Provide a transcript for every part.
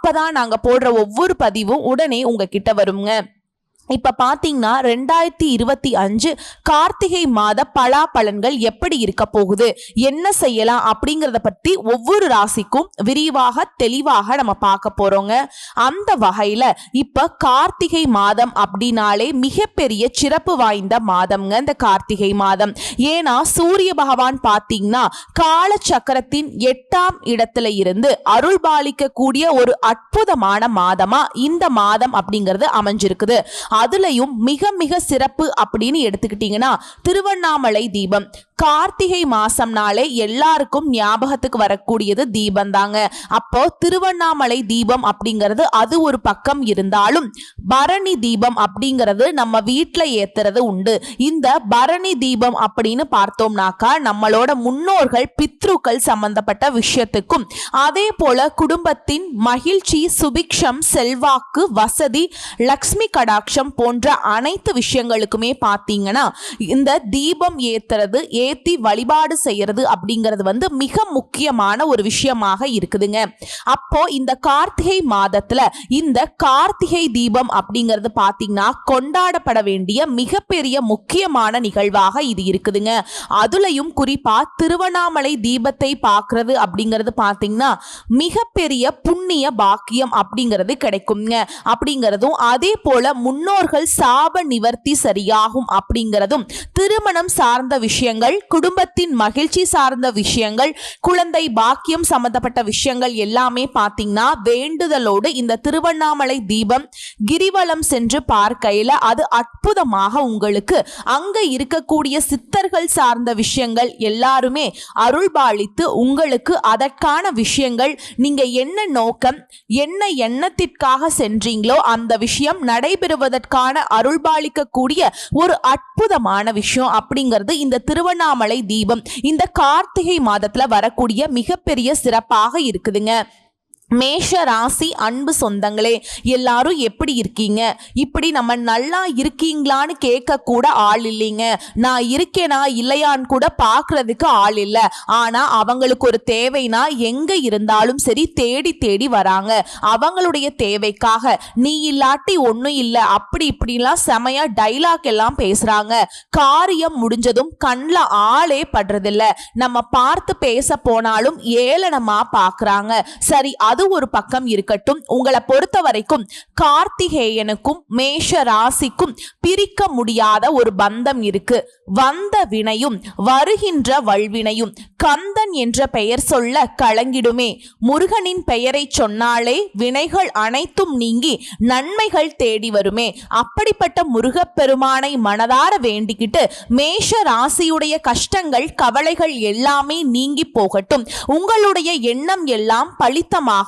அப்பதான் நாங்க போடுற ஒவ்வொரு பதிவும் உடனே உங்ககிட்ட வருங்க. இப்ப பாத்தீங்கன்னா ரெண்டாயிரத்தி இருபத்தி அஞ்சு கார்த்திகை மாத பலா பலன்கள் எப்படி இருக்க போகுது? என்ன செய்யலாம்? அப்படிங்கறத பத்தி ஒவ்வொரு ராசிக்கும் விரிவாக தெளிவாக நம்ம பார்க்க போறோங்க. அந்த வகையில இப்ப கார்த்திகை மாதம் அப்படின்னாலே மிகப்பெரிய சிறப்பு வாய்ந்த மாதம்ங்க இந்த கார்த்திகை மாதம். ஏன்னா சூரிய பகவான் பாத்தீங்கன்னா கால சக்கரத்தின் எட்டாம் இடத்துல இருந்து அருள் பாலிக்கக்கூடிய ஒரு அற்புதமான மாதமா இந்த மாதம் அப்படிங்கிறது அமைஞ்சிருக்குது. அதுலயும் மிக மிக சிறப்பு அப்படின்னு எடுத்துக்கிட்டீங்கன்னா திருவண்ணாமலை தீபம். கார்த்திகை மாசம்னாலே எல்லாருக்கும் ஞாபகத்துக்கு வரக்கூடியது தீபம் தாங்க அப்போ திருவண்ணாமலை தீபம் அப்படிங்கிறது அது ஒரு பக்கம் இருந்தாலும் பரணி தீபம் அப்படிங்கிறது நம்ம வீட்டில் ஏத்துறது உண்டு. இந்த பரணி தீபம் அப்படின்னு பார்த்தோம்னாக்கா நம்மளோட முன்னோர்கள் பித்ருக்கள் சம்பந்தப்பட்ட விஷயத்துக்கும் அதே போல குடும்பத்தின் மகிழ்ச்சி சுபிக்ஷம் செல்வாக்கு வசதி லக்ஷ்மி கடாட்சம் போன்ற அனைத்து விஷயங்களுக்குமே பார்த்தீங்கன்னா இந்த தீபம் ஏத்துறது ஏற்றி வழிபாடு செய்யறது அப்படிங்கிறது வந்து மிக முக்கியமான ஒரு விஷயமாக இருக்குதுங்க. அப்போ இந்த கார்த்திகை மாதத்துல இந்த கார்த்திகை தீபம் அப்படிங்கிறது பார்த்தீங்கன்னா கொண்டாடப்பட வேண்டிய மிகப்பெரிய முக்கியமான நிகழ்வாக இது இருக்குதுங்க. அதுலயும் குறிப்பா திருவண்ணாமலை தீபத்தை பார்க்கறது அப்படிங்கிறது பார்த்தீங்கன்னா மிகப்பெரிய புண்ணிய பாக்கியம் அப்படிங்கிறது கிடைக்குங்க. அப்படிங்கிறதும் அதே போல முன்னோர்கள் சாப நிவர்த்தி சரியாகும் அப்படிங்கிறதும் திருமணம் சார்ந்த விஷயங்கள் குடும்பத்தின் மகிழ்ச்சி சார்ந்த விஷயங்கள் குழந்தை பாக்கியம் சம்பந்தப்பட்ட விஷயங்கள் எல்லாமே பார்த்தீங்கன்னா வேண்டுதலோடு இந்த திருவண்ணாமலை தீபம் கிரிவலம் சென்று பார்க்கையில அது அற்புதமாக உங்களுக்கு அங்க இருக்கக்கூடிய சித்தர்கள் சார்ந்த விஷயங்கள் எல்லாருமே அருள்பாலித்து உங்களுக்கு அதற்கான விஷயங்கள் நீங்க என்ன நோக்கம் என்ன எண்ணத்திற்காக சென்றீங்களோ அந்த விஷயம் நடைபெறுவதற்கான அருள்பாலிக்கக்கூடிய ஒரு அற்புதமான விஷயம் அப்படிங்கிறது இந்த திருவண்ணாமலை தீபம். இந்த கார்த்திகை மாதத்துல வரக்கூடிய மிகப்பெரிய சிறப்பாக இருக்குதுங்க. மேஷ ராசி அன்பு சொந்தங்களே எல்லாரும் எப்படி இருக்கீங்க? இப்படி நம்ம நல்லா இருக்கீங்களான்னு கேட்க கூட ஆள் இல்லைங்க. நான் இருக்கேனா இல்லையான்னு கூட பார்க்கறதுக்கு ஆள் இல்லை. ஆனா அவங்களுக்கு ஒரு தேவைனா எங்க இருந்தாலும் சரி தேடி தேடி வராங்க. அவங்களுடைய தேவைக்காக. நீ இல்லாட்டி ஒன்றும் இல்லை. அப்படி இப்படிலாம் செமையா டைலாக் எல்லாம் பேசுறாங்க. காரியம் முடிஞ்சதும் கண்ணில் ஆளே படுறதில்ல. நம்ம பார்த்து பேச போனாலும் ஏளனமா பார்க்குறாங்க. சரி அது ஒரு பக்கம் இருக்கட்டும். உங்களை பொறுத்த வரைக்கும் கார்த்திகேயனுக்கும் மேஷ ராசிக்கும் பிரிக்க முடியாத ஒரு பந்தம் இருக்கு. வந்த வினையும் வருகின்ற வல்வினையும் கந்தன் என்ற பெயர் சொல்ல கலங்கிடுமே. முருகனின் பெயரை சொன்னாலே வினைகள் அனைத்தும் நீங்கி நன்மைகள் தேடி வருமே. அப்படிப்பட்ட முருகப்பெருமானை மனதார வேண்டிக்கிட்டு மேஷ ராசியுடைய கஷ்டங்கள் கவலைகள் எல்லாமே நீங்கி போகட்டும். உங்களுடைய எண்ணம் எல்லாம்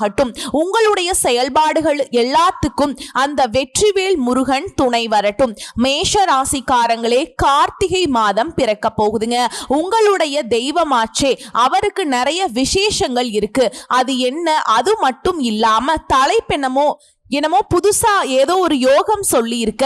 ஆகட்டும். உங்களுடைய செயல்பாடுகள் எல்லாத்துக்கும் அந்த வெற்றிவேல் முருகன் துணை வரட்டும். மேஷ ராசிக்காரங்களே கார்த்திகை மாதம் பிறக்க போகுதுங்க. உங்களுடைய தெய்வமாச்சே அவருக்கு நிறைய விசேஷங்கள் இருக்கு. அது என்ன? அது மட்டும் இல்லாம தலைப்பெண்ணமோ என்னமோ புதுசா ஏதோ ஒரு யோகம் சொல்லி இருக்க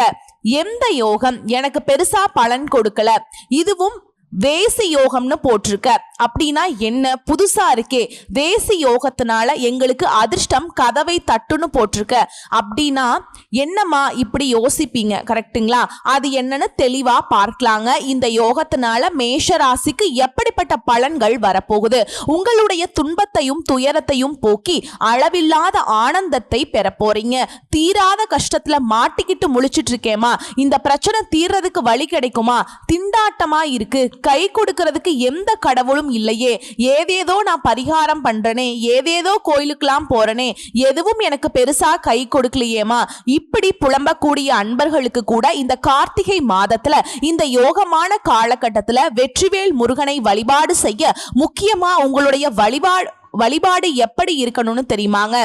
எந்த யோகம்? எனக்கு பெருசா பலன் கொடுக்கல. இதுவும் வேசி யோகம்னு போட்டிருக்க. அப்படின்னா என்ன? புதுசா இருக்கே. வேசி யோகத்தினால எங்களுக்கு அதிர்ஷ்டம் கதவை தட்டுன்னு போட்டிருக்க. அப்படின்னா என்னம்மா இப்படி யோசிப்பீங்க? கரெக்ட்டுங்களா? அது என்னன்னு தெளிவா பார்க்கலாங்க. இந்த யோகத்தினால மேஷ ராசிக்கு எப்படிப்பட்ட பலன்கள் வரப்போகுது? உங்களுடைய துன்பத்தையும் துயரத்தையும் போக்கி அளவில்லாத ஆனந்தத்தை பெற போறீங்க. தீராத கஷ்டத்துல மாட்டிக்கிட்டு முழிச்சிட்டு இருக்கேமா இந்த பிரச்சனை தீர்றதுக்கு வழி கிடைக்குமா? திண்டாட்டமா இருக்கு. கை கொடுக்கறதுக்கு எந்த கடவுளும் இல்லையே. ஏதேதோ நான் பரிகாரம் பண்றனே ஏதேதோ கோயிலுக்கெல்லாம் போறனே எதுவும் எனக்கு பெருசா கை கொடுக்கலையேமா இப்படி புலம்பக்கூடிய அன்பர்களுக்கு கூட இந்த கார்த்திகை மாதத்துல இந்த யோகமான காலகட்டத்துல வெற்றிவேல் முருகனை வழிபாடு செய்ய முக்கியமா உங்களுடைய வழிபாடு வழிபாடு எப்படி இருக்கணும்னு தெரியுமாங்க?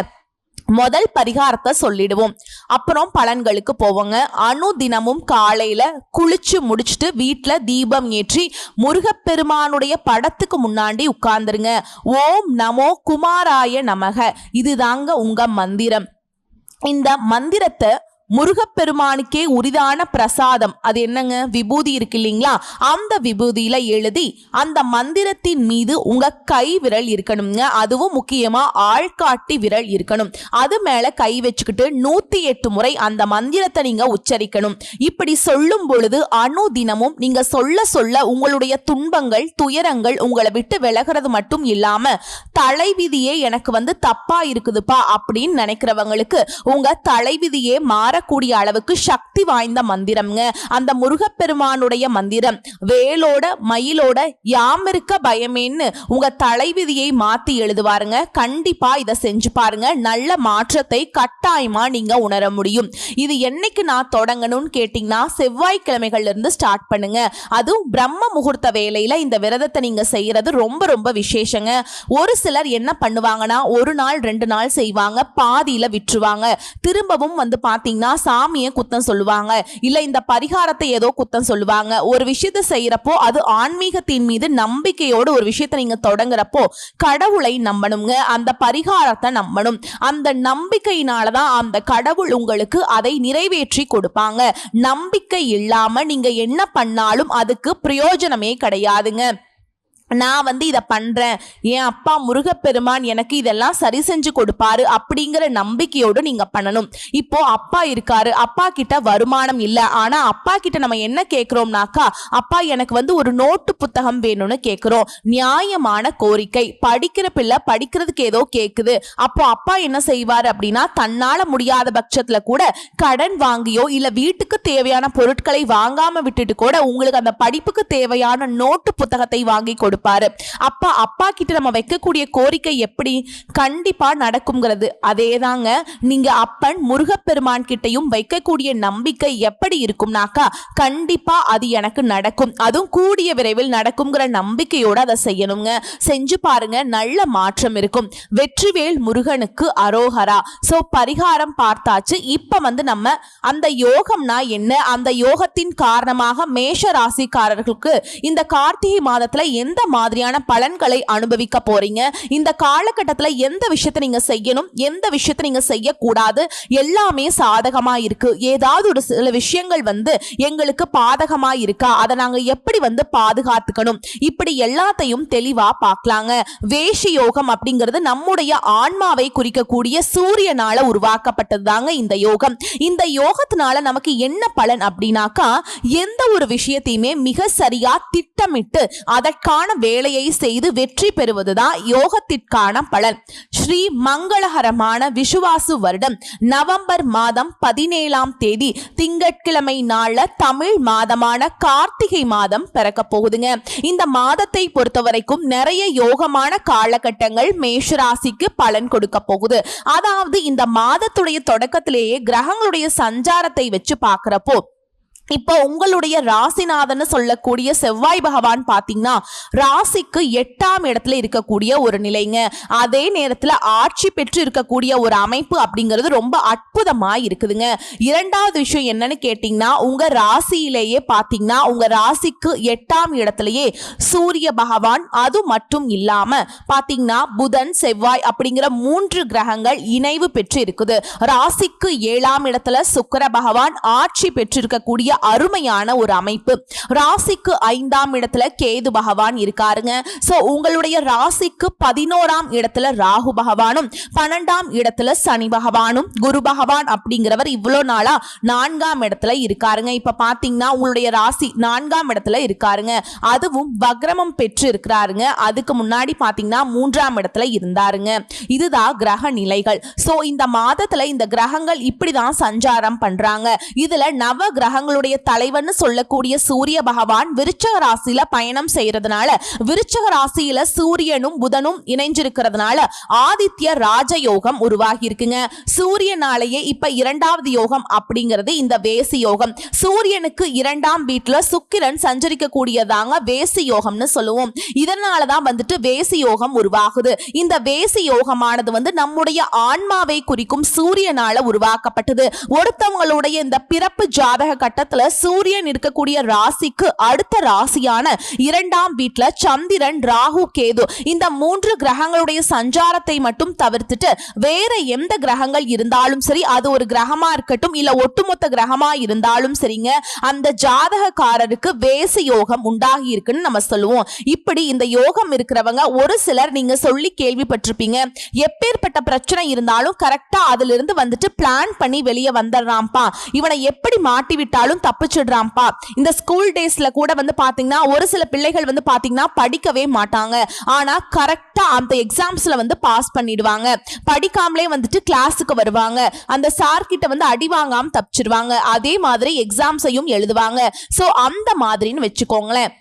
முதல் பரிகாரத்தை சொல்லிடுவோம். அப்புறம் பலன்களுக்கு போவோங்க. அணு தினமும் காலையில குளிச்சு முடிச்சுட்டு வீட்டில் தீபம் ஏற்றி முருகப்பெருமானுடைய படத்துக்கு முன்னாடி உட்கார்ந்துருங்க. ஓம் நமோ குமாராய நமக. இதுதாங்க உங்க மந்திரம். இந்த மந்திரத்தை முருகப்பெருமானுக்கே உரிதான பிரசாதம். அது என்னங்க? விபூதி இருக்கு இல்லைங்களா? அந்த விபூதியில எழுதி அந்த மந்திரத்தின் மீது உங்க கை விரல் இருக்கணுங்க. அதுவும் முக்கியமா ஆள்காட்டி விரல் இருக்கணும். அது மேல கை வச்சுக்கிட்டு நூத்தி எட்டு முறை அந்த மந்திரத்தை நீங்க உச்சரிக்கணும். இப்படி சொல்லும் பொழுது அணு தினமும் நீங்க சொல்ல சொல்ல உங்களுடைய துன்பங்கள் துயரங்கள் உங்களை விட்டு விலகிறது மட்டும் இல்லாம தலைவிதியே எனக்கு வந்து தப்பா இருக்குதுப்பா அப்படின்னு நினைக்கிறவங்களுக்கு உங்க தலைவிதியே வரக்கூடிய அளவுக்கு சக்தி வாய்ந்த மந்திரம்ங்க. அந்த முருகப்பெருமானுடைய மந்திரம் வேலோட மயிலோட யாம் இருக்க பயமேன்னு உங்க தலைவிதியை மாத்தி எழுதுவாருங்க. கண்டிப்பா இதை செஞ்சு பாருங்க. நல்ல மாற்றத்தை கட்டாயமா நீங்க உணர முடியும். இது என்னைக்கு நான் தொடங்கணும்னு கேட்டீங்கன்னா செவ்வாய்க்கிழமைகள்ல இருந்து ஸ்டார்ட் பண்ணுங்க. அதுவும் பிரம்ம முகூர்த்த வேலையில இந்த விரதத்தை நீங்க செய்யறது ரொம்ப ரொம்ப விசேஷங்க. ஒரு சிலர் என்ன பண்ணுவாங்கன்னா ஒரு நாள் ரெண்டு நாள் செய்வாங்க. பாதியில விட்டுருவாங்க. திரும்பவும் வந்து பாத்தீங்கன்னா சாமியை குத்தம் சொல்லுவாங்க. இல்ல இந்த பரிகாரத்தை ஏதோ குத்தம் சொல்லுவாங்க. ஒரு விஷயத்தை செய்யறப்போ அது ஆன்மீகத்தின் மீது நம்பிக்கையோடு ஒரு விஷயத்தை நீங்க தொடங்குறப்போ கடவுளை நம்பணுங்க. அந்த பரிகாரத்தை நம்பணும். அந்த நம்பிக்கையினாலதான் அந்த கடவுள் உங்களுக்கு அதை நிறைவேற்றி கொடுப்பாங்க. நம்பிக்கை இல்லாம நீங்க என்ன பண்ணாலும் அதுக்கு பிரயோஜனமே கிடையாதுங்க. நான் வந்து இதை பண்ணுறேன் என் அப்பா முருகப்பெருமான் எனக்கு இதெல்லாம் சரி செஞ்சு கொடுப்பாரு அப்படிங்கிற நம்பிக்கையோடு நீங்கள் பண்ணணும். இப்போ அப்பா இருக்காரு. அப்பா கிட்ட வருமானம் இல்லை. ஆனால் அப்பா கிட்ட நம்ம என்ன கேட்குறோம்னாக்கா அப்பா எனக்கு வந்து ஒரு நோட்டு புத்தகம் வேணும்னு கேட்குறோம் நியாயமான கோரிக்கை. படிக்கிற பிள்ளை படிக்கிறதுக்கு ஏதோ கேட்குது அப்போ அப்பா என்ன செய்வார் அப்படின்னா தன்னால் முடியாத பட்சத்தில் கூட கடன் வாங்கியோ இல்லை வீட்டுக்கு தேவையான பொருட்களை வாங்காமல் விட்டுட்டு கூட உங்களுக்கு அந்த படிப்புக்கு தேவையான நோட்டு புத்தகத்தை வாங்கி கொடுப்பாரு. அப்பா அப்பா கிட்ட நம்ம வைக்கக்கூடிய கோரிக்கை எப்படி? கண்டிப்பா நடக்குங்கிறது அதேதாங்க நீங்க அப்பன் முருகப்பெருமான் கிட்டையும் வைக்கக்கூடிய நம்பிக்கை எப்படி இருக்கும்னாக்கா கண்டிப்பா அது எனக்கு நடக்கும். அதுவும் கூடிய விரைவில் நடக்குங்கிற நம்பிக்கையோட அதை செய்யணுங்க. செஞ்சு பாருங்க நல்ல மாற்றம் இருக்கும். வெற்றிவேல் முருகனுக்கு அரோகரா. சோ பரிகாரம் பார்த்தாச்சு. இப்ப வந்து நம்ம அந்த யோகம்னா என்ன? அந்த யோகத்தின் காரணமாக மேஷ ராசிக்காரர்களுக்கு இந்த கார்த்திகை மாதத்துல எந்த மாதிரியான பலன்களை அனுபவிக்க போறீங்க. இந்த காலகட்டத்துல எந்த விஷயத்தை நீங்க செய்யணும் எந்த விஷயத்தை நீங்க செய்யக்கூடாது எல்லாமே சாதகமா இருக்கு. ஏதாவது ஒரு சில விஷயங்கள் வந்து எங்களுக்கு பாதகமா இருக்கா? அதை நாங்க எப்படி வந்து பாதுகாத்துக்கணும்? இப்படி எல்லாத்தையும் தெளிவா பார்க்கலாங்க வேஷி யோகம் அப்படிங்கிறது நம்முடைய ஆன்மாவை குறிக்கக்கூடிய சூரியனால உருவாக்கப்பட்டது தாங்க இந்த யோகம். இந்த யோகத்தினால நமக்கு என்ன பலன் அப்படின்னாக்கா எந்த ஒரு விஷயத்தையுமே மிக சரியா திட்டமிட்டு அதற்கான வேலையை செய்து வெற்றி பெறுவதுதான் யோகத்திற்கான பலன். ஸ்ரீ மங்களகரமான விசுவாசு வருடம் நவம்பர் மாதம் பதினேழாம் தேதி திங்கட்கிழமை நாள்ல தமிழ் மாதமான கார்த்திகை மாதம் பிறக்க போகுதுங்க. இந்த மாதத்தை பொறுத்த வரைக்கும் நிறைய யோகமான காலகட்டங்கள் மேஷராசிக்கு பலன் கொடுக்க போகுது. அதாவது இந்த மாதத்துடைய தொடக்கத்திலேயே கிரகங்களுடைய சஞ்சாரத்தை வச்சு பார்க்கிறப்போ இப்போ உங்களுடைய ராசிநாதன் சொல்லக்கூடிய செவ்வாய் பகவான் பார்த்தீங்கன்னா ராசிக்கு எட்டாம் இடத்துல இருக்கக்கூடிய ஒரு நிலைங்க. அதே நேரத்தில் ஆட்சி பெற்று இருக்கக்கூடிய ஒரு அமைப்பு அப்படிங்கிறது ரொம்ப அற்புதமா இருக்குதுங்க. இரண்டாவது விஷயம் என்னன்னு கேட்டீங்கன்னா உங்க ராசியிலேயே பார்த்தீங்கன்னா உங்க ராசிக்கு எட்டாம் இடத்துலயே சூரிய பகவான் அது மட்டும் இல்லாம பார்த்தீங்கன்னா புதன் செவ்வாய் அப்படிங்கிற மூன்று கிரகங்கள் இணைவு பெற்று இருக்குது ராசிக்கு ஏழாம் இடத்துல சுக்கிர பகவான் ஆட்சி பெற்றிருக்கக்கூடிய அருமையான ஒரு அமைப்பு. ராசிக்கு ஐந்தாம் இடத்துல கேது பகவான் இருக்காருங்க. சோ உங்களுடைய ராசிக்கு பதினோராம் இடத்துல ராகு பகவானும் பன்னெண்டாம் இடத்துல சனி பகவானும் குரு பகவான் அப்படிங்கிறவர் இவ்வளோ நாளா நான்காம் இடத்துல இருக்காருங்க. இப்ப பாத்தீங்கன்னா உங்களுடைய ராசி நான்காம் இடத்துல இருக்காருங்க. அதுவும் வக்ரமம் பெற்று இருக்கிறாருங்க. அதுக்கு முன்னாடி பாத்தீங்கன்னா மூன்றாம் இடத்துல இருந்தாருங்க. இதுதான் கிரக நிலைகள். சோ இந்த மாதத்துல இந்த கிரகங்கள் இப்படிதான் சஞ்சாரம் பண்றாங்க. இதுல நவ கிரகங்களுடைய தலைவன் சொல்லக்கூடிய சூரிய பகவான் விருச்சக ராசியில பயணம் செய்யறதுனால விருச்சக ராசியில சூரியனும் புதனும் இணைஞ்சிருக்கிறதுனால ஆதித்ய ராஜயோகம் உருவாகி இருக்குங்க சூரியனாலேயே இப்ப இரண்டாவது யோகம் அப்படிங்கிறது இந்த வேசி யோகம். சூரியனுக்கு இரண்டாம் வீட்டுல சுக்கிரன் சஞ்சரிக்க கூடியதாங்க வேசி யோகம்னு சொல்லுவோம். இதனாலதான் வந்துட்டு வேசி யோகம் உருவாகுது. இந்த வேசி யோகமானது வந்து நம்முடைய ஆன்மாவை குறிக்கும் சூரியனால உருவாக்கப்பட்டது. ஒருத்தவங்களுடைய இந்த பிறப்பு ஜாதக இடத்துல சூரியன் இருக்கக்கூடிய ராசிக்கு அடுத்த ராசியான இரண்டாம் வீட்டுல சந்திரன் ராகு கேது இந்த மூன்று கிரகங்களுடைய சஞ்சாரத்தை மட்டும் தவிர்த்துட்டு வேற எந்த கிரகங்கள் இருந்தாலும் சரி அது ஒரு கிரகமா இருக்கட்டும் இல்ல ஒட்டுமொத்த கிரகமா இருந்தாலும் சரிங்க அந்த ஜாதகக்காரருக்கு வேச யோகம் உண்டாகி இருக்குன்னு நம்ம சொல்லுவோம். இப்படி இந்த யோகம் இருக்கிறவங்க ஒரு சிலர் நீங்க சொல்லி கேள்விப்பட்டிருப்பீங்க எப்பேற்பட்ட பிரச்சனை இருந்தாலும் கரெக்டா அதுல இருந்து வந்துட்டு பிளான் பண்ணி வெளியே வந்துடுறான்ப்பா. இவனை எப்படி மாட்டி விட்டாலும் தப்பிச்சிடுறான்ப்பா. இந்த ஸ்கூல் டேஸ்ல கூட வந்து பாத்தீங்கன்னா ஒரு சில பிள்ளைகள் வந்து பாத்தீங்கன்னா படிக்கவே மாட்டாங்க. ஆனா கரெக்டா அந்த எக்ஸாம்ஸ்ல வந்து பாஸ் பண்ணிடுவாங்க. படிக்காமலே வந்துட்டு கிளாஸுக்கு வருவாங்க. அந்த சார் கிட்ட வந்து அடி வாங்காம தப்பிச்சிடுவாங்க. அதே மாதிரி எக்ஸாம்ஸையும் எழுதுவாங்க. சோ அந்த மாதிரின்னு வச்சுக்கோங்களேன்.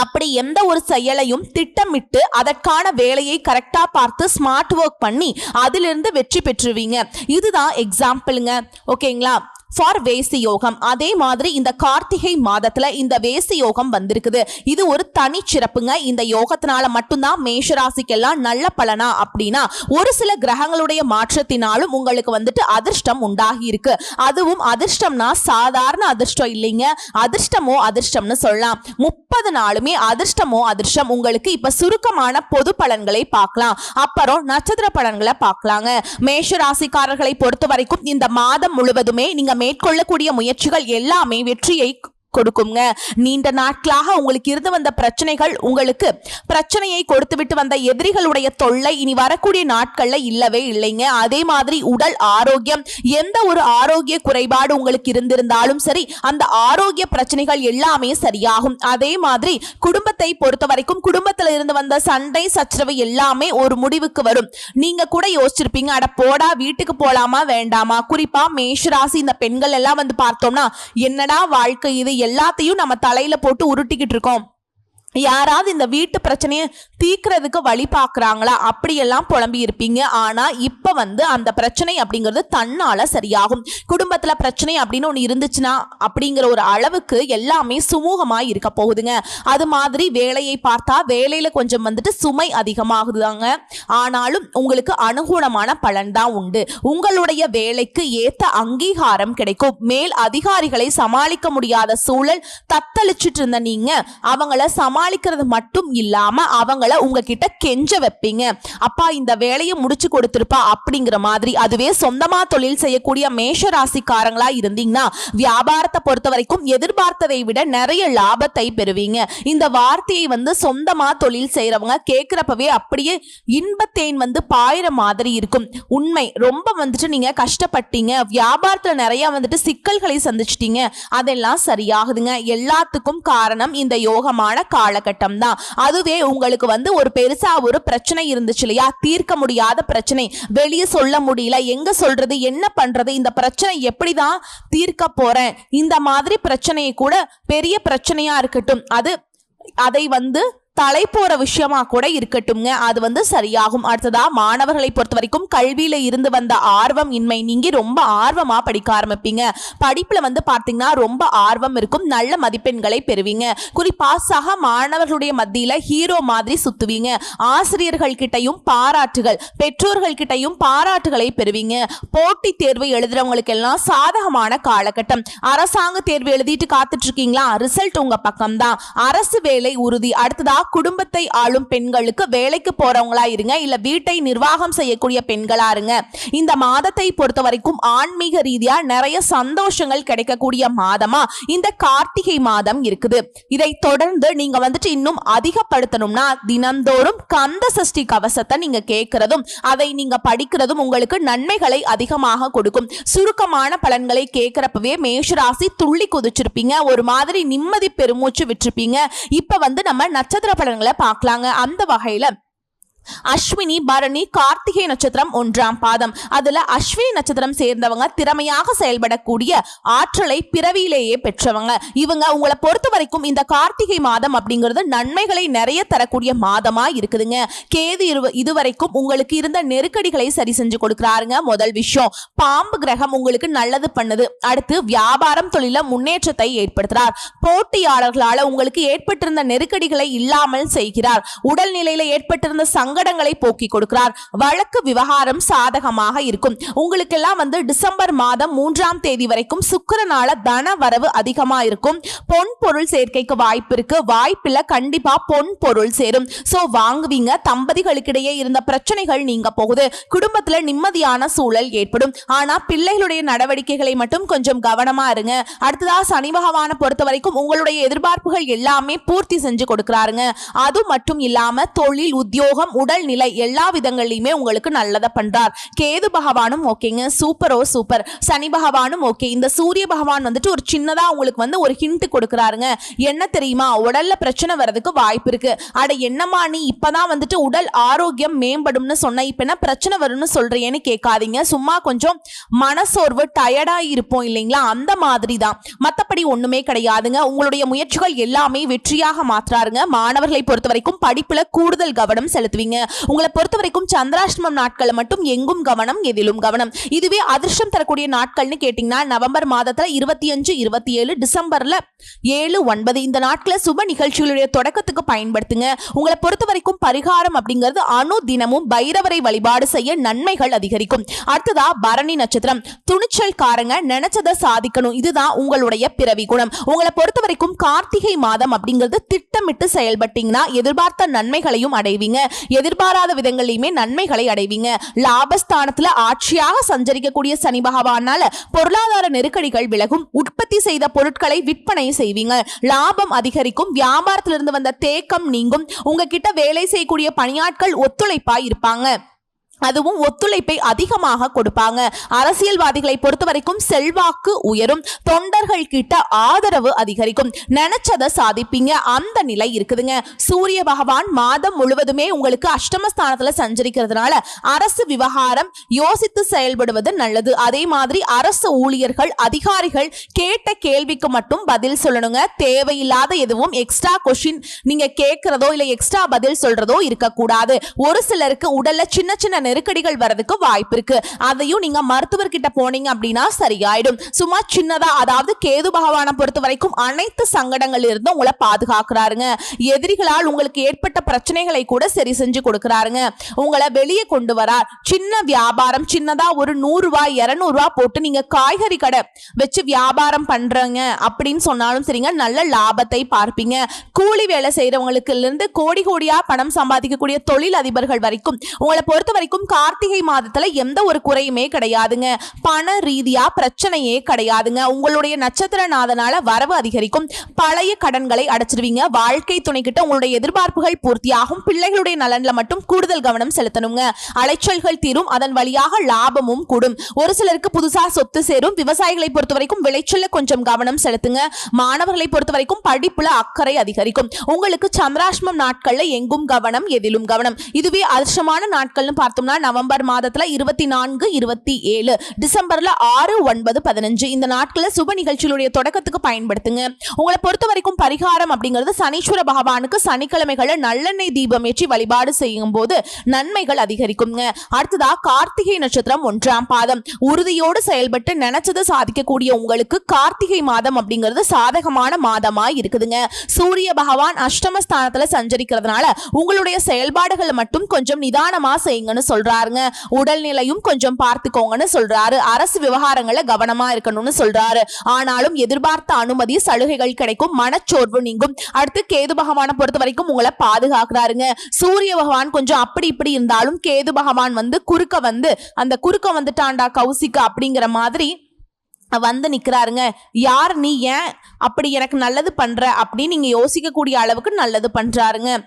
அப்படி எந்த ஒரு செயலையும் திட்டமிட்டு அதற்கான வேலையை கரெக்டாக பார்த்து ஸ்மார்ட் ஒர்க் பண்ணி அதிலிருந்து வெற்றி பெற்றுவீங்க இதுதான் எக்ஸாம்பிளுங்க ஓகேங்களா ஃபார் வேசி யோகம் அதே மாதிரி இந்த கார்த்திகை மாதத்துல இந்த வேசி யோகம் வந்திருக்குது. இது ஒரு தனி சிறப்புங்க. இந்த யோகத்தினால மட்டும்தான் மேஷராசிக்கெல்லாம் நல்ல பலனா அப்படின்னா ஒரு சில கிரகங்களுடைய மாற்றத்தினாலும் உங்களுக்கு வந்துட்டு அதிர்ஷ்டம் உண்டாகி இருக்கு அதுவும் அதிர்ஷ்டம்னா சாதாரண அதிர்ஷ்டம் இல்லைங்க. அதிர்ஷ்டமோ அதிர்ஷ்டம்னு சொல்லலாம். முப்பது நாளுமே அதிர்ஷ்டமோ அதிர்ஷ்டம் உங்களுக்கு இப்ப சுருக்கமான பொது பலன்களை பார்க்கலாம். அப்புறம் நட்சத்திர பலன்களை பார்க்கலாங்க. மேஷ ராசிக்காரர்களை பொறுத்த வரைக்கும் இந்த மாதம் முழுவதுமே நீங்க மேற்கொள்ளக்கூடிய முயற்சிகள் எல்லாமே வெற்றியை கொடுக்குங்க. நீண்ட நாட்களாக உங்களுக்கு இருந்து வந்த பிரச்சனைகள் உங்களுக்கு பிரச்சனையை கொடுத்துவிட்டு வந்த எதிரிகளுடைய தொல்லை இனி வரக்கூடிய நாட்கள்ல இல்லவே இல்லைங்க. அதே மாதிரி உடல் ஆரோக்கியம் எந்த ஒரு ஆரோக்கிய குறைபாடு உங்களுக்கு இருந்திருந்தாலும் சரி அந்த ஆரோக்கிய பிரச்சனைகள் எல்லாமே சரியாகும். அதே மாதிரி குடும்பத்தை பொறுத்த வரைக்கும் குடும்பத்துல இருந்து வந்த சண்டை சச்சரவு எல்லாமே ஒரு முடிவுக்கு வரும். நீங்க கூட யோசிச்சிருப்பீங்க அட போடா வீட்டுக்கு போலாமா வேண்டாமா? குறிப்பா மேஷராசி இந்த பெண்கள் எல்லாம் வந்து பார்த்தோம்னா என்னடா வாழ்க்கை இது எல்லாத்தையும் நம்ம தலையில போட்டு உருட்டிக்கிட்டு இருக்கோம். யாராவது இந்த வீட்டு பிரச்சனையை தீக்கிறதுக்கு வழி பார்க்குறாங்களா? அப்படியெல்லாம் புலம்பி இருப்பீங்க. ஆனால் இப்போ வந்து அந்த பிரச்சனை அப்படிங்கிறது தன்னால் சரியாகும். குடும்பத்தில் பிரச்சனை அப்படின்னு ஒன்று இருந்துச்சுன்னா அப்படிங்கிற ஒரு அளவுக்கு எல்லாமே சுமூகமாக இருக்க போகுதுங்க. அது மாதிரி வேலையை பார்த்தா வேலையில் கொஞ்சம் வந்துட்டு சுமை அதிகமாகுதுதாங்க ஆனாலும் உங்களுக்கு அனுகூலமான பலன் தான் உண்டு. உங்களுடைய வேலைக்கு ஏற்ற அங்கீகாரம் கிடைக்கும். மேல் அதிகாரிகளை சமாளிக்க முடியாத சூழல் தத்தளிச்சிட்டு இருந்த நீங்க அவங்கள சமாளிக்கிறது மட்டும் இல்லாம அவங்கள உங்ககிட்ட கெஞ்ச வைப்பீங்க. அப்பா இந்த வேலையை முடிச்சு கொடுத்துருப்பா அப்படிங்கிற மாதிரி. அதுவே சொந்தமா தொழில் செய்யக்கூடிய மேஷ ராசிக்காரங்களா இருந்தீங்கன்னா வியாபாரத்தை பொறுத்த வரைக்கும் எதிர்பார்த்ததை விட நிறைய லாபத்தை பெறுவீங்க. இந்த வார்த்தையை வந்து சொந்தமா தொழில் செய்யறவங்க கேட்கிறப்பவே அப்படியே இன்பத்தேன் வந்து பாயிற மாதிரி இருக்கும். உண்மை. ரொம்ப வந்துட்டு நீங்க கஷ்டப்பட்டீங்க. வியாபாரத்துல நிறைய வந்துட்டு சிக்கல்களை சந்திச்சிட்டீங்க. அதெல்லாம் சரியாகுதுங்க. எல்லாத்துக்கும் காரணம் இந்த யோகமான காலகட்டம் தான் அதுவே உங்களுக்கு வந்து ஒரு பெருசா ஒரு பிரச்சனை இருந்துச்சு இல்லையா? தீர்க்க முடியாத பிரச்சனை. வெளியே சொல்ல முடியல. எங்க சொல்றது? என்ன பண்றது? இந்த பிரச்சனை எப்படிதான் தீர்க்க போறேன்? இந்த மாதிரி பிரச்சனையை கூட பெரிய பிரச்சனையா இருக்கட்டும். அது அதை வந்து தலை போற விஷயமா கூட இருக்கட்டும்ங்க. அது வந்து சரியாகும். அடுத்ததா மாணவர்களை பொறுத்த வரைக்கும் கல்வியில இருந்து வந்த ஆர்வம் இன்மை நீங்கி ரொம்ப ஆர்வமா படிக்க ஆரம்பிப்பீங்க. படிப்புல வந்து பாத்தீங்கன்னா ரொம்ப ஆர்வம் இருக்கும். நல்ல மதிப்பெண்களை பெறுவீங்க. குறிப்பா சக மாணவர்களுடைய மத்தியில ஹீரோ மாதிரி சுத்துவீங்க. ஆசிரியர்கள் கிட்டையும் பாராட்டுகள் பெற்றோர்கள் கிட்டையும் பாராட்டுகளை பெறுவீங்க. போட்டி தேர்வு எழுதுறவங்களுக்கு எல்லாம் சாதகமான காலகட்டம். அரசாங்க தேர்வு எழுதிட்டு காத்துட்டு இருக்கீங்களா? ரிசல்ட் உங்க பக்கம்தான். அரசு வேலை உறுதி. அடுத்ததா குடும்பத்தை ஆளும் பெண்களுக்கு வேலைக்கு போறவங்களா இருங்க இல்ல வீட்டை நிர்வாகம் செய்யக்கூடிய பெண்களா இருங்க. இந்த மாதத்தை பொறுத்த வரைக்கும் ஆன்மீக ரீதியா நிறைய சந்தோஷங்கள் கிடைக்கக்கூடிய மாதமா இந்த கார்த்திகை மாதம் இருக்குது. இதை தொடர்ந்து நீங்க வந்துட்டு இன்னும் அதிகப்படுத்தணும்னா தினந்தோறும் கந்த சஷ்டி கவசத்தை நீங்க கேட்கறதும் அதை நீங்க படிக்கிறதும் உங்களுக்கு நன்மைகளை அதிகமாக கொடுக்கும். சுருக்கமான பலன்களை கேட்கிறப்பவே மேஷராசி துள்ளி குதிச்சிருப்பீங்க. ஒரு மாதிரி நிம்மதி பெருமூச்சு விட்டுருப்பீங்க. இப்ப வந்து நம்ம நட்சத்திர பலன்களை பார்க்கலாங்க. அந்த வகையில அஸ்வினி பரணி கார்த்திகை நட்சத்திரம் ஒன்றாம் பாதம். அதுல அஸ்வினி நட்சத்திரம் சேர்ந்தவங்க திறமையாக செயல்படக்கூடிய ஆற்றலை பிறவியிலேயே பெற்றவங்க. இவங்க உங்களை பொறுத்த வரைக்கும் இந்த கார்த்திகை மாதம் அப்படிங்கிறது நன்மைகளை நிறைய தரக்கூடிய மாதமா இருக்குதுங்க. கேது இரு இதுவரைக்கும் உங்களுக்கு இருந்த நெருக்கடிகளை சரி செஞ்சு கொடுக்கிறாருங்க முதல் விஷயம். பாம்பு கிரகம் உங்களுக்கு நல்லது பண்ணுது. அடுத்து வியாபாரம் தொழில முன்னேற்றத்தை ஏற்படுத்துறார். போட்டியாளர்களால உங்களுக்கு ஏற்பட்டிருந்த நெருக்கடிகளை இல்லாமல் செய்கிறார். உடல்நிலையில ஏற்பட்டிருந்த சங்கடங்களை போக்கி கொடுக்கிறார். வழக்கு விவகாரம் சாதகமாக இருக்கும். உங்களுக்கெல்லாம் வந்து டிசம்பர் மாதம் மூன்றாம் தேதி வரைக்கும் சுக்கிரனால தன வரவு அதிகமா இருக்கும் பொன் பொருள் சேர்க்கைக்கு வாய்ப்பு இருக்கு. வாய்ப்பில்ல கண்டிப்பா பொன் பொருள் சேரும். சோ வாங்குவீங்க. தம்பதிகளுக்கிடையே இருந்த பிரச்சனைகள் நீங்க போகுது. குடும்பத்துல நிம்மதியான சூழல் ஏற்படும். ஆனா பிள்ளைகளுடைய நடவடிக்கைகளை மட்டும் கொஞ்சம் கவனமா இருங்க. அடுத்ததா சனி பகவானை பொறுத்த வரைக்கும் உங்களுடைய எதிர்பார்ப்புகள் எல்லாமே பூர்த்தி செஞ்சு கொடுக்கிறாருங்க. அது மட்டும் இல்லாம தொழில் உத்தியோகம் உடல்நிலை எல்லா விதங்கள்லையுமே உங்களுக்கு நல்லதை பண்றார். கேது பகவானும் ஓகேங்க. சூப்பரோ சூப்பர் சனி பகவானும் ஓகே. இந்த சூரிய பகவான் வந்துட்டு ஒரு சின்னதா உங்களுக்கு வந்து ஒரு ஹிண்ட் கொடுக்குறாருங்க. என்ன தெரியுமா? உடல்ல பிரச்சனை வர்றதுக்கு வாய்ப்பு இருக்கு. அட என்னம்மா நீ இப்பதான் வந்துட்டு உடல் ஆரோக்கியம் மேம்படும்னு சொன்ன. இப்ப என்ன பிரச்சனை வரும்னு சொல்றேன்னு கேட்காதீங்க. சும்மா கொஞ்சம் மனசோர்வு டயர்டா இருப்போம் இல்லைங்களா? அந்த மாதிரி தான் மத்தபடி ஒண்ணுமே கிடையாதுங்க. உங்களுடைய முயற்சிகள் எல்லாமே வெற்றியாக மாற்றாருங்க மாணவர்களை பொறுத்த வரைக்கும் படிப்புல கூடுதல் கவனம் செலுத்துவீங்க. உங்களை பொறுத்த வரைக்கும் சந்திராஷ்டமம் நாட்கள் மட்டும் எங்கும் கவனம் எதிலும் கவனம். இதுவே அதிர்ஷ்டம் தரக்கூடிய நாட்கள்னு கேட்டீங்கன்னா நவம்பர் மாதத்துல இருபத்தி அஞ்சு இருபத்தி ஏழு டிசம்பர்ல ஏழு ஒன்பது இந்த நாட்களை சுப நிகழ்ச்சிகளுடைய தொடக்கத்துக்கு பயன்படுத்துங்க. உங்களை பொறுத்த வரைக்கும் பரிகாரம் அப்படிங்கிறது அணு தினமும் பைரவரை வழிபாடு செய்ய நன்மைகள் அதிகரிக்கும். அடுத்ததா பரணி நட்சத்திரம். துணிச்சல் காரங்க நினைச்சதை சாதிக்கணும். இதுதான் உங்களுடைய பிறவி குணம். உங்களை பொறுத்த வரைக்கும் கார்த்திகை மாதம் அப்படிங்கிறது திட்டமிட்டு செயல்பட்டீங்கன்னா எதிர்பார்த்த நன்மைகளையும் அடைவீங்க. எதிர்பாராத விதங்களையுமே நன்மைகளை அடைவீங்க. லாபஸ்தானத்துல ஆட்சியாக சஞ்சரிக்கக்கூடிய சனி பகவானால பொருளாதார நெருக்கடிகள் விலகும். உற்பத்தி செய்த பொருட்களை விற்பனை செய்வீங்க. லாபம் அதிகரிக்கும். வியாபாரத்திலிருந்து வந்த தேக்கம் நீங்கும். உங்ககிட்ட வேலை செய்யக்கூடிய பணியாட்கள் ஒத்துழைப்பாய் இருப்பாங்க. அதுவும் ஒத்துழைப்பை அதிகமாக கொடுப்பாங்க. அரசியல்வாதிகளை பொறுத்த வரைக்கும் செல்வாக்கு உயரும். தொண்டர்கள் கிட்ட ஆதரவு அதிகரிக்கும். நினைச்சதை சாதிப்பீங்க. அந்த நிலை இருக்குதுங்க. சூரிய பகவான் மாதம் முழுவதுமே உங்களுக்கு அஷ்டமஸ்தானத்துல சஞ்சரிக்கிறதுனால அரசு விவகாரம் யோசித்து செயல்படுவது நல்லது. அதே மாதிரி அரசு ஊழியர்கள் அதிகாரிகள் கேட்ட கேள்விக்கு மட்டும் பதில் சொல்லணுங்க. தேவையில்லாத எதுவும் எக்ஸ்ட்ரா கொஷின் நீங்க கேட்கறதோ இல்ல எக்ஸ்ட்ரா பதில் சொல்றதோ இருக்கக்கூடாது. ஒரு சிலருக்கு உடல்ல சின்ன சின்ன நெருக்கடிகள் வரதுக்கு வாய்ப்பு இருக்கு. அதையும் நீங்க மருத்துவர்கிட்ட போனீங்க அப்படின்னா சரியாயிடும். சும்மா சின்னதா அதாவது கேது பகவானை பொறுத்த வரைக்கும் அனைத்து சங்கடங்கள் இருந்து உங்களை பாதுகாக்கிறாருங்க. எதிரிகளால் உங்களுக்கு ஏற்பட்ட பிரச்சனைகளை கூட சரி செஞ்சு கொடுக்கறாருங்க. உங்களை வெளியே கொண்டு வரார். சின்ன வியாபாரம் சின்னதா ஒரு நூறு ரூபாய் இருநூறு ரூபாய் போட்டு நீங்க காய்கறி கடை வச்சு வியாபாரம் பண்றங்க அப்படின்னு சொன்னாலும் சரிங்க நல்ல லாபத்தை பார்ப்பீங்க. கூலி வேலை செய்யறவங்களுக்கு இருந்து கோடி கோடியா பணம் சம்பாதிக்கக்கூடிய தொழில் அதிபர்கள் வரைக்கும் உங்களை பொறுத்த வரைக்கும் கார்த்திகை மாதத்துல எந்த ஒரு குறையுமே கிடையாதுங்க. பண ரீதியா பிரச்சனையே கிடையாதுங்க. உங்களுடைய நட்சத்திரநாதனால வரவு அதிகரிக்கும். பழைய கடன்களை அடைச்சிருவீங்க. வாழ்க்கை துணைக்கிட்ட உங்களுடைய எதிர்பார்ப்புகள் பூர்த்தியாகும். பிள்ளைகளுடைய நலன்ல மட்டும் கூடுதல் கவனம் செலுத்தணுங்க. அலைச்சல்கள் தீரும். அதன் வழியாக லாபமும் கூடும். ஒரு சிலருக்கு புதுசா சொத்து சேரும். விவசாயிகளை பொறுத்த வரைக்கும் விளைச்சல்ல கொஞ்சம் கவனம் செலுத்துங்க. மாணவர்களை பொறுத்த வரைக்கும் படிப்புல அக்கறை அதிகரிக்கும். உங்களுக்கு சந்திராஷ்மம் நாட்கள்ல எங்கும் கவனம் எதிலும் கவனம். இதுவே அதிர்ஷ்டமான நாட்கள்னு பார்த்தோம்னா நவம்பர் மாதத்துல இருபத்தி நான்கு இருபத்தி ஏழு டிசம்பர்ல ஆறு ஒன்பது பதினஞ்சு. இந்த நாட்களை சுப நிகழ்ச்சிகளுடைய தொடக்கத்துக்கு பயன்படுத்துங்க. உங்களை பொறுத்த வரைக்கும் பரிகாரம் அப்படிங்கிறது சனீஸ்வர பகவானுக்கு சனிக்கிழமைகளை நல்லெண்ணெய் தீபம் ஏற்றி வழிபாடு செய்யும் போது நன்மைகள் அதிகரிக்குங்க. அடுத்ததா கார்த்திகை நட்சத்திரம் ஒன்றாம் பாதம். உறுதியோடு செயல்பட்டு நினைச்சதை சாதிக்கக்கூடிய உங்களுக்கு கார்த்திகை மாதம் அப்படிங்கிறது சாதகமான மாதமா இருக்குதுங்க. சூரிய பகவான் அஷ்டமஸ்தானத்துல சஞ்சரிக்கிறதுனால உங்களுடைய செயல்பாடுகளை மட்டும் கொஞ்சம் நிதானமா செய்யுங்கன்னு சொல்ல சொல்றாருங்க. உடல்நிலையும் கொஞ்சம் பார்த்துக்கோங்கன்னு சொல்றாரு. அரசு விவகாரங்களை கவனமா இருக்கணும்னு சொல்றாரு. ஆனாலும் எதிர்பார்த்த அனுமதி சலுகைகள் கிடைக்கும். மனச்சோர்வு நீங்கும். அடுத்து கேது பகவானை பொறுத்த வரைக்கும் உங்களை பாதுகாக்கிறாருங்க. சூரிய பகவான் கொஞ்சம் அப்படி இப்படி இருந்தாலும் கேது பகவான் வந்து குறுக்க வந்து அந்த குறுக்க வந்துட்டாண்டா கௌசிக்கு அப்படிங்கிற மாதிரி வந்து நிக்கிறாருங்க. யார் நீ? ஏன் அப்படி எனக்கு நல்லது பண்ற? அப்படின்னு நீங்க யோசிக்கக்கூடிய அளவுக்கு நல்லது பண்றாருங்க.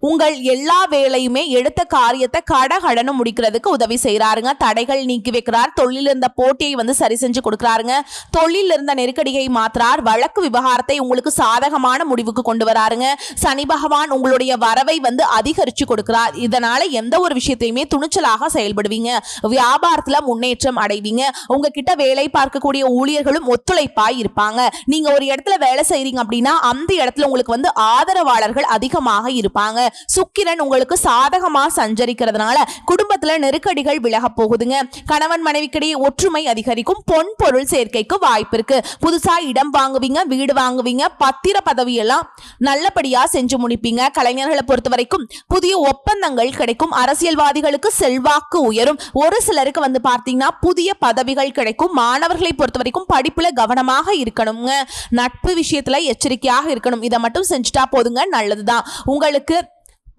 உங்கள் எல்லா வேலையுமே எடுத்த காரியத்தை கடகடன்னு முடிக்கிறதுக்கு உதவி செய்கிறாருங்க தடைகள் நீக்கி வைக்கிறார். தொழில் இருந்த போட்டியை வந்து சரி செஞ்சு கொடுக்குறாருங்க. தொழில் இருந்த நெருக்கடியை மாத்துறார். வழக்கு விவகாரத்தை உங்களுக்கு சாதகமான முடிவுக்கு கொண்டு வராருங்க. சனி பகவான் உங்களுடைய வரவை வந்து அதிகரிச்சு கொடுக்கிறார். இதனால எந்த ஒரு விஷயத்தையுமே துணிச்சலாக செயல்படுவீங்க. வியாபாரத்தில் முன்னேற்றம் அடைவீங்க. உங்ககிட்ட வேலை பார்க்கக்கூடிய ஊழியர்களும் ஒத்துழைப்பாய் இருப்பாங்க. நீங்க ஒரு இடத்துல வேலை செய்றீங்க அப்படின்னா அந்த இடத்துல உங்களுக்கு வந்து ஆதரவாளர்கள் அதிகமாக இருப்பாங்க. சுக்கிரன் உங்களுக்கு சாதகமா சஞ்சரிக்கிறதுனால குடும்பத்துல நெருக்கடிகள் விலக போகுதுங்க. கணவன் மனைவிக்கிடையே ஒற்றுமை அதிகரிக்கும். பொன் பொருள் சேர்க்கைக்கு வாய்ப்பு இருக்கு. புதுசா இடம் வாங்குவீங்க வீடு வாங்குவீங்க பத்திர பதவி எல்லாம் நல்லபடியா செஞ்சு முடிப்பீங்க. கலைஞர்களை பொறுத்த வரைக்கும் புதிய ஒப்பந்தங்கள் கிடைக்கும். அரசியல்வாதிகளுக்கு செல்வாக்கு உயரும். ஒரு சிலருக்கு வந்து பார்த்தீங்கன்னா புதிய பதவிகள் கிடைக்கும். மாணவர்களை பொறுத்த வரைக்கும் படிப்புல கவனமாக இருக்கணுங்க. நட்பு விஷயத்துல எச்சரிக்கையாக இருக்கணும். இதை மட்டும் செஞ்சுட்டா போதுங்க. நல்லதுதான். உங்களுக்கு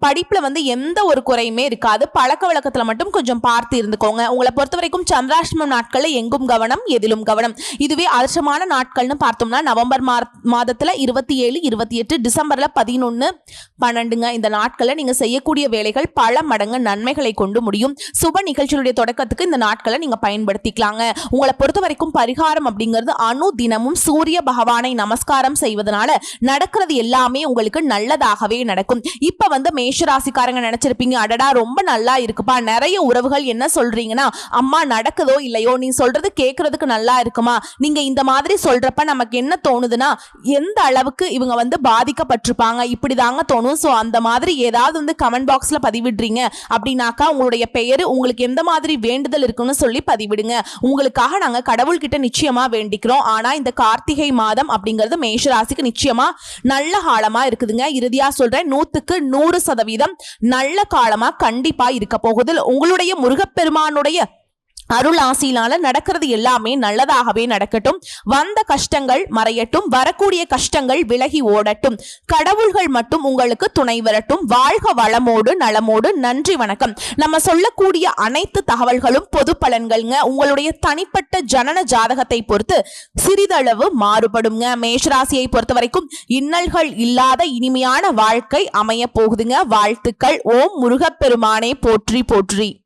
படிப்பில் வந்து எந்த ஒரு குறையுமே இருக்காது. பழக்க வழக்கத்தில் மட்டும் கொஞ்சம் பார்த்து இருந்துக்கோங்க. உங்களை பொறுத்த வரைக்கும் சந்திராஷ்டமம் நாட்களில் எங்கும் கவனம் எதிலும் கவனம். இதுவே அதிர்ஷ்டமான நாட்கள்னு பார்த்தோம்னா நவம்பர் மா மாதத்தில் இருபத்தி ஏழு இருபத்தி எட்டு டிசம்பரில் பதினொன்று பன்னெண்டுங்க. இந்த நாட்களில் நீங்கள் செய்யக்கூடிய வேலைகள் பல மடங்கு நன்மைகளை கொண்டு முடியும். சுப நிகழ்ச்சிகளுடைய தொடக்கத்துக்கு இந்த நாட்களை நீங்கள் பயன்படுத்திக்கலாங்க. உங்களை பொறுத்த வரைக்கும் பரிகாரம் அப்படிங்கிறது அணு தினமும் சூரிய பகவானை நமஸ்காரம் செய்வதனால நடக்கிறது எல்லாமே உங்களுக்கு நல்லதாகவே நடக்கும். இப்போ வந்து மே மேஷராசிக்காரங்க நினைச்சிருப்பீங்க. அடடா ரொம்ப நல்லா இருக்குப்பா நிறைய உறவுகள் என்ன சொல்றீங்கன்னா அம்மா நடக்குதோ இல்லையோ? நீ சொல்றது கேட்கறதுக்கு நல்லா இருக்குமா? நீங்க இந்த மாதிரி சொல்றப்ப நமக்கு என்ன தோணுதுன்னா எந்த அளவுக்கு இவங்க வந்து பாதிக்கப்பட்டிருப்பாங்க? இப்படிதாங்க தோணும். ஸோ அந்த மாதிரி ஏதாவது வந்து கமெண்ட் பாக்ஸ்ல பதிவிடுறீங்க. அப்படின்னாக்கா உங்களுடைய பெயர் உங்களுக்கு எந்த மாதிரி வேண்டுதல் இருக்குன்னு சொல்லி பதிவிடுங்க. உங்களுக்காக நாங்க கடவுள்கிட்ட நிச்சயமா வேண்டிக்கிறோம். ஆனா இந்த கார்த்திகை மாதம் அப்படிங்கிறது மேஷராசிக்கு நிச்சயமா நல்ல காலமா இருக்குதுங்க. இறுதியா சொல்றேன் நூத்துக்கு நூறு சதவீதம் நல்ல காலமா கண்டிப்பா இருக்க போகுது. உங்களுடைய முருகப்பெருமானுடைய அருள் ஆசியினால நடக்கிறது எல்லாமே நல்லதாகவே நடக்கட்டும். வந்த கஷ்டங்கள் மறையட்டும். வரக்கூடிய கஷ்டங்கள் விலகி ஓடட்டும். கடவுள்கள் மட்டும் உங்களுக்கு துணை வரட்டும். வாழ்க வளமோடு நலமோடு நன்றி வணக்கம். நம்ம சொல்லக்கூடிய அனைத்து தகவல்களும் பொது பலன்கள்ங்க. உங்களுடைய தனிப்பட்ட ஜனன ஜாதகத்தை பொறுத்து சிறிதளவு மாறுபடுங்க மேஷராசியை பொறுத்த வரைக்கும் இன்னல்கள் இல்லாத இனிமையான வாழ்க்கை அமைய போகுதுங்க வாழ்த்துக்கள். ஓம் முருகப்பெருமானே போற்றி போற்றி.